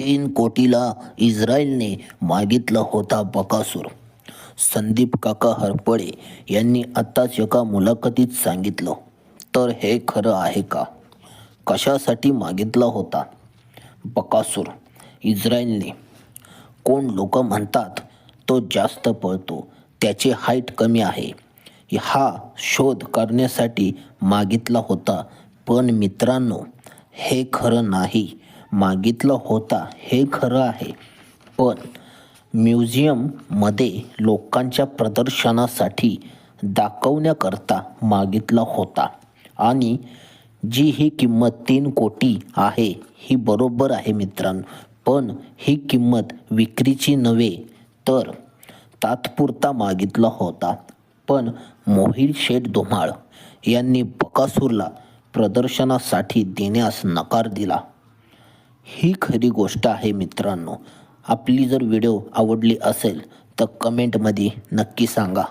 तीन कोटीला इस्रायलने मागितला होता बकासूर. संदीप काका हरपळे यांनी आत्ताच एका मुलाखतीत सांगितलं तर हे खरं आहे का? कशासाठी मागितला होता? बकासूर इस्रायलने. कोण लोक म्हणतात तो जास्त पळतो त्याची हाईट कमी आहे. हा शोध करण्यासाठी मागितला होता. पण मित्रांनो हे खरं नाही. मागितला होता हे खरं आहे. पण म्युझियममध्ये लोकांच्या प्रदर्शनासाठी दाखवण्याकरता मागितला होता. आणि जी ही किंमत तीन कोटी आहे ही बरोबर आहे मित्रांनो. पण ही किंमत विक्रीची नव्हे तर तात्पुरता मागितला होता. पण मोहिल शेठ धुमाळ यांनी बकासूरला प्रदर्शनासाठी देण्यास नकार दिला. ही खरी गोष्ट आहे मित्रांनो. आपली जर व्हिडिओ आवडली असेल तर कमेंटमध्ये नक्की सांगा.